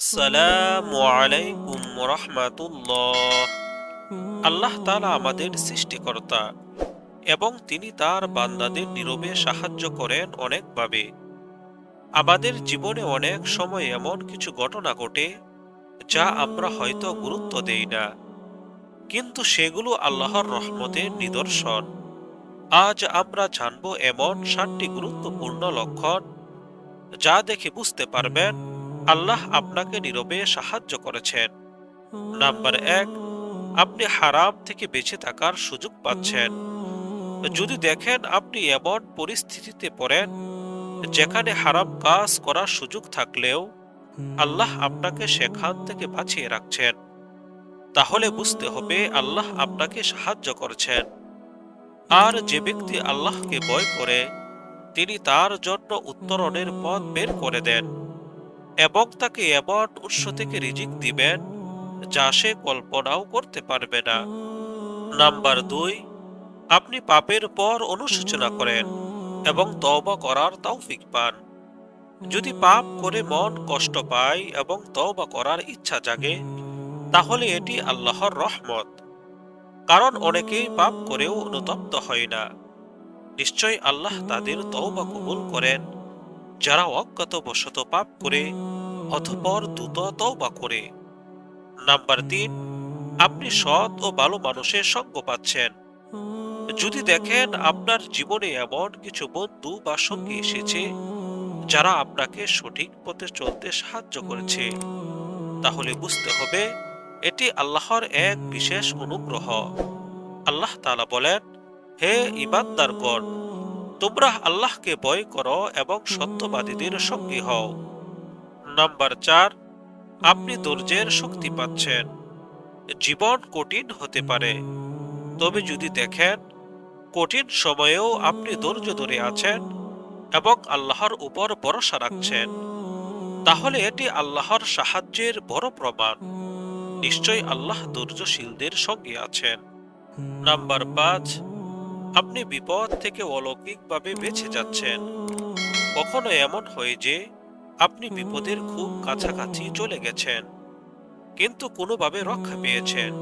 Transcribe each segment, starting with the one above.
আসসালামু আলাইকুম রহমাতুল্লাহ আল্লাহ তালা আমাদের সৃষ্টিকর্তা এবং তিনি তার বান্দাদের নীরবে সাহায্য করেন অনেকভাবে। আমাদের জীবনে অনেক সময় এমন কিছু ঘটনা ঘটে যা আমরা হয়তো গুরুত্ব দেই না। কিন্তু সেগুলো আল্লাহর রহমতের নিদর্শন। আজ আমরা জানব এমন সাতটি গুরুত্বপূর্ণ লক্ষণ যা দেখে বুঝতে পারবেন আল্লাহ আপনাকে নীরবে সাহায্য করেছেন। নাম্বার এক, আপনি হারাম থেকে বেঁচে থাকার সুযোগ পাচ্ছেন। যদি দেখেন আপনি এমন পরিস্থিতিতে পড়েন, যেখানে হারাম কাজ করার সুযোগ থাকলেও আল্লাহ আপনাকে সেখান থেকে বাঁচিয়ে রাখছেন। তাহলে বুঝতে হবে আল্লাহ আপনাকে সাহায্য করছেন। আর যে ব্যক্তি আল্লাহকে ভয় করে, তিনি তার জন্য উত্তরণের পথ বের করে দেন। এবং তাকে এমন উৎস থেকে রিজিক দিবেন যা সে কল্পনাও করতে পারবে না। নাম্বার দুই, আপনি পাপের পর অনুশোচনা করেন এবং তওবা করার তৌফিক পান। যদি পাপ করে মন কষ্ট পায় এবং তওবা করার ইচ্ছা জাগে, তাহলে এটি আল্লাহর রহমত। কারণ অনেকেই পাপ করেও অনুতপ্ত হয় না। নিশ্চয় আল্লাহ তাদের তওবা কবুল করেন। যারা অজ্ঞাতবশত পাপ করে, অথপর দ্রুত তওবা করে। নাম্বার তিন, আপনি সৎ ও ভালো মানুষের সঙ্গ পাচ্ছেন। যদি দেখেন আপনার জীবনে এমন কিছু বন্ধু বা সঙ্গী এসেছে, যারা আপনাকে সঠিক পথে চলতে সাহায্য করেছে, তাহলে বুঝতে হবে এটি আল্লাহর এক বিশেষ অনুগ্রহ। আল্লাহ তালা বলেন, হে ইবাদদারগণ তোমরা আল্লাহকে ভয় করো এবং সত্যবাদীদের সঙ্গী হও। নাম্বার চার, আপনি ধৈর্যের শক্তি পাচ্ছেন। জীবন কঠিন হতে পারে। তবে যদি দেখেন, কঠিন সময়েও আপনি ধৈর্য ধরে আছেন এবং আল্লাহর উপর ভরসা রাখছেন, তাহলে এটি আল্লাহর সাহায্যের বড় প্রমাণ। নিশ্চয় আল্লাহ ধৈর্যশীলদের সঙ্গে আছেন। নাম্বার পাঁচ আপনি বিপদ থেকে অলৌকিকভাবে বেঁচে যাচ্ছেন। কখনো এমন হয় যে আপনি বিপদের খুব কাছাকাছি চলে গেছেন, কিন্তু কোনোভাবে রক্ষা পেয়েছেন।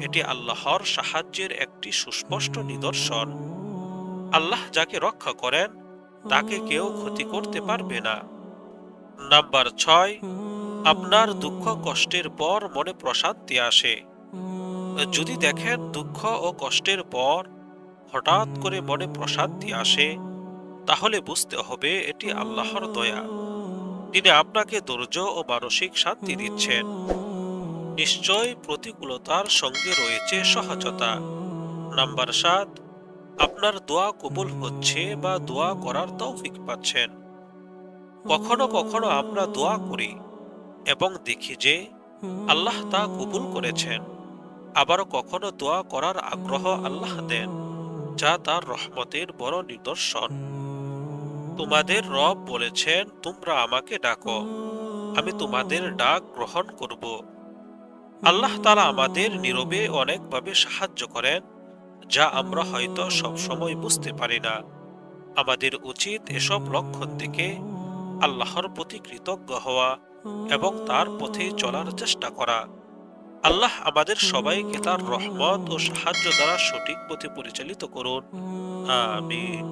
এটি আল্লাহর সাহায্যের একটি সুস্পষ্ট নিদর্শন। আল্লাহ যাকে রক্ষা করেন, তাকে কেউ ক্ষতি করতে পারবে না। নাম্বার ছয়, আপনার দুঃখ কষ্টের পর মনে প্রশান্তি আসে। যদি দেখেন দুঃখ ও কষ্টের পর হঠাৎ করে মনে প্রশান্তি আসে। তাহলে বুঝতে হবে এটি আল্লাহর দয়া। তিনি আপনাকে ধৈর্য ও মানসিক শান্তি দিচ্ছেন। নিশ্চয় প্রতিকূলতার সঙ্গে রয়েছে সহজতা। নাম্বার সাত, আপনার দোয়া কবুল হচ্ছে বা দোয়া করার তৌফিক পাচ্ছেন। কখনো কখনো আমরা দোয়া করি এবং দেখি যে আল্লাহ তা কবুল করেছেন। আবার কখনো দোয়া করার আগ্রহ আল্লাহ দেন। যা তার রহমতের বড় নিদর্শন। তোমাদের রব বলেছেন, তোমরা আমাকে ডাকো, আমি তোমাদের ডাক গ্রহণ করব। আল্লাহ তালা আমাদের নীরবে অনেকভাবে সাহায্য করেন, যা আমরা হয়তো সবসময় বুঝতে পারি না। আমাদের উচিত এসব লক্ষণ থেকে আল্লাহর প্রতি কৃতজ্ঞ হওয়া এবং তার পথে চলার চেষ্টা করা। আল্লাহ আমাদের সবাইকে তার রহমত ও সাহায্য দ্বারা সঠিক পথে পরিচালিত করুন। আমিন।